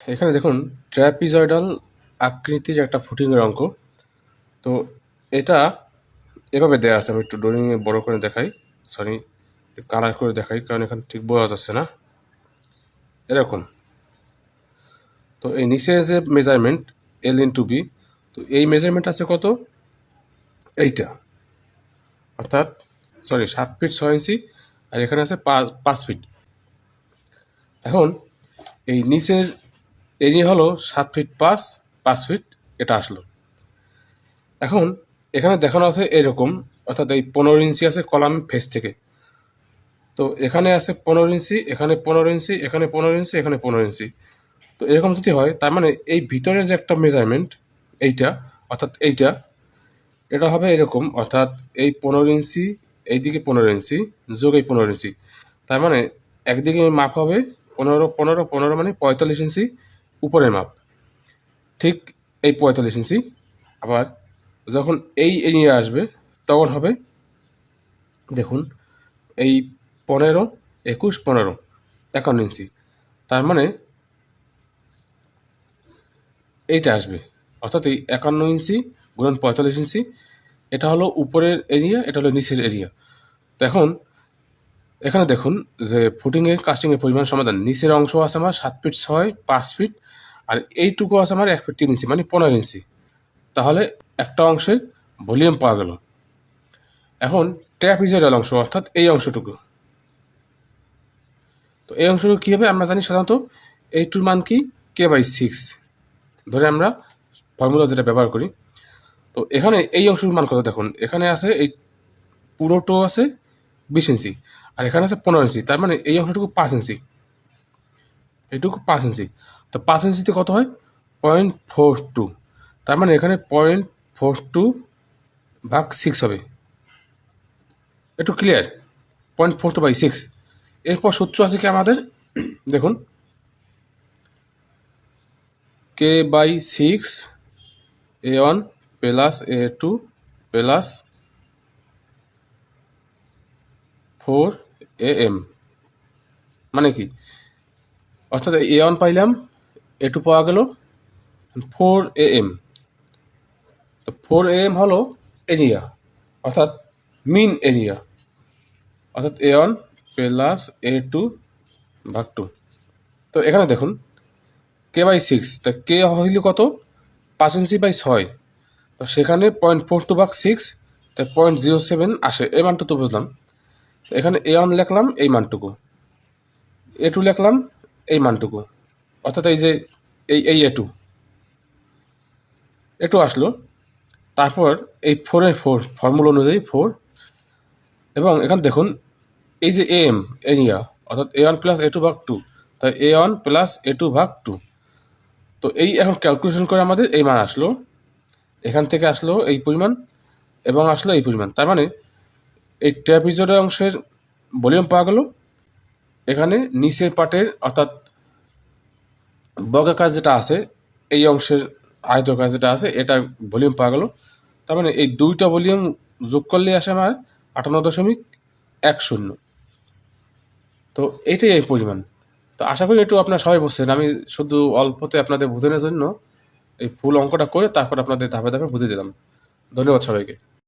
এখানে দেখুন, ট্র্যাপিজয়েডাল আকৃতির একটা ফুটিংয়ের অঙ্ক। তো এটা এভাবে দেওয়া আছে, আমি একটু ড্রয়িংয়ে বড় করে দেখাই। সরি কালার করে দেখাই, কারণ এখানে ঠিক বোঝা যাচ্ছে না। এরকম। তো এই নিচে যে measurement L into B তো এই মেজারমেন্ট আছে কত? এইটা। অর্থাৎ সরি সাত ফিট ছয় ইঞ্চি, আর এখানে আছে পাঁচ পাঁচ ফিট এখন, এই নিচের এরিয়া হলো সাত ফিট পাঁচ পাঁচ ফিট এটা আসলো। এখন এখানে দেখানো আছে এরকম, অর্থাৎ এই পনেরো ইঞ্চি আছে কলাম ফেস থেকে। তো এখানে আছে পনেরো ইঞ্চি, এখানে পনেরো ইঞ্চি, এখানে পনেরো ইঞ্চি, এখানে পনেরো ইঞ্চি। তো এরকম যদি হয়, তার মানে এই ভিতরে যে একটা মেজারমেন্ট এইটা, অর্থাৎ এইটা, এটা হবে এরকম, অর্থাৎ এই পনেরো ইঞ্চি, এইদিকে পনেরো ইঞ্চি, যোগ এই পনেরো ইঞ্চি। তার মানে একদিকে মাপ হবে পনেরো পনেরো পনেরো মানে পঁয়তাল্লিশ ইঞ্চি উপরের মাপ। ঠিক এই পঁয়তাল্লিশ ইঞ্চি। আবার যখন এই এরিয়া আসবে, তখন হবে, দেখুন, এই পনেরো, একুশ, পনেরো, একান্ন ইঞ্চি। তার মানে এইটা আসবে। অর্থাৎ এই একান্ন ইঞ্চি গুণন পঁয়তাল্লিশ ইঞ্চি, এটা হলো উপরের এরিয়া, এটা হলো নিচের এরিয়া। তো এখন এখানে দেখুন যে ফুটিংয়ের কাস্টিংয়ের পরিমাণ সমাধান। নিচের অংশ আছে আমার সাত ফিট ছয়, পাঁচ ফিট। আর এইটুকু আছে আমার এক তিন ইঞ্চি মানে পনেরো ইঞ্চি। তাহলে একটা অংশের ভলিউম পাওয়া গেল। এখন ট্র্যাপিজয়েডাল অংশ, অর্থাৎ এই অংশটুকু। তো এই অংশটুকু কী হবে? আমরা জানি সাধারণত এইটুর মান কি? কে বাই সিক্স ধরে আমরা ফর্মুলা যেটা ব্যবহার করি। তো এখানে এই অংশটুকুর মান কত? দেখুন, এখানে আছে এই পুরোটো আছে বিশ ইঞ্চি, আর এখানে আছে পনেরো ইঞ্চি। তার মানে এই অংশটুকু পাঁচ ইঞ্চি। এইটুকু পাঁচ ইঞ্চি তো পাঁচ ইঞ্চিতে কত হয়? পয়েন্ট ফোর টু তার মানে এখানে পয়েন্ট ফোর টু ভাগ সিক্স হবে। একটু clear point four two by six এরপর সূত্র আছে কি আমাদের? দেখুন। কে by six A one plus A two plus four A M মানে কি? অর্থাৎ এ ওয়ান পাইলাম এ টু পাওয়া গেল ফোর এ এম তো ফোর এ এম হলো এরিয়া অর্থাৎ মিন এরিয়া অর্থাৎ A one plus A two ভাগ টু তো এখানে দেখুন কে বাই সিক্স তা কে হইল কত? পাঁচ ইঞ্চি বাই ছয়। তো সেখানে পয়েন্ট ফোর টু ভাগ সিক্স তাই পয়েন্ট জিরো সেভেন আসে। এই মানটুকু তো বুঝলাম। এখানে এ ওয়ান লিখলাম, এই মানটুকু। এ টু লিখলাম এই মানটুকু। অর্থাৎ এই যে এই এই এ টু এ টু আসলো। তারপর এই ফোরের ফোর ফর্মুলা অনুযায়ী ফোর এবং এখানে দেখুন, এই যে এম এরিয়া অর্থাৎ A one plus A two ভাগ টু তাই A one plus A two ভাগ টু তো এই এখন ক্যালকুলেশন করে আমাদের এই মান আসলো। এখান থেকে আসলো এই পরিমাণ এবং আসলো এই পরিমাণ। তার মানে এই ট্র্যাপিজয়েড অংশের ভলিউম পাওয়া গেল। এখানে নিচের পাটের অর্থাৎ বর্গাকার যেটা আছে, এই অংশের আয়তকার যেটা আছে, এটা ভলিউম পাওয়া গেল। তার মানে এই দুইটা ভলিউম যোগ করলে আসে আমার আটান্ন দশমিক এক শূন্য। তো এটাই এই পরিমাণ। তো আশা করি একটু আপনারা সবাই বুঝছেন। আমি শুধু অল্পতে আপনাদের বোঝানোর জন্য এই ফুল অঙ্কটা করে তারপর আপনাদের ধাপে ধাপে বুঝিয়ে দিলাম। ধন্যবাদ সবাইকে।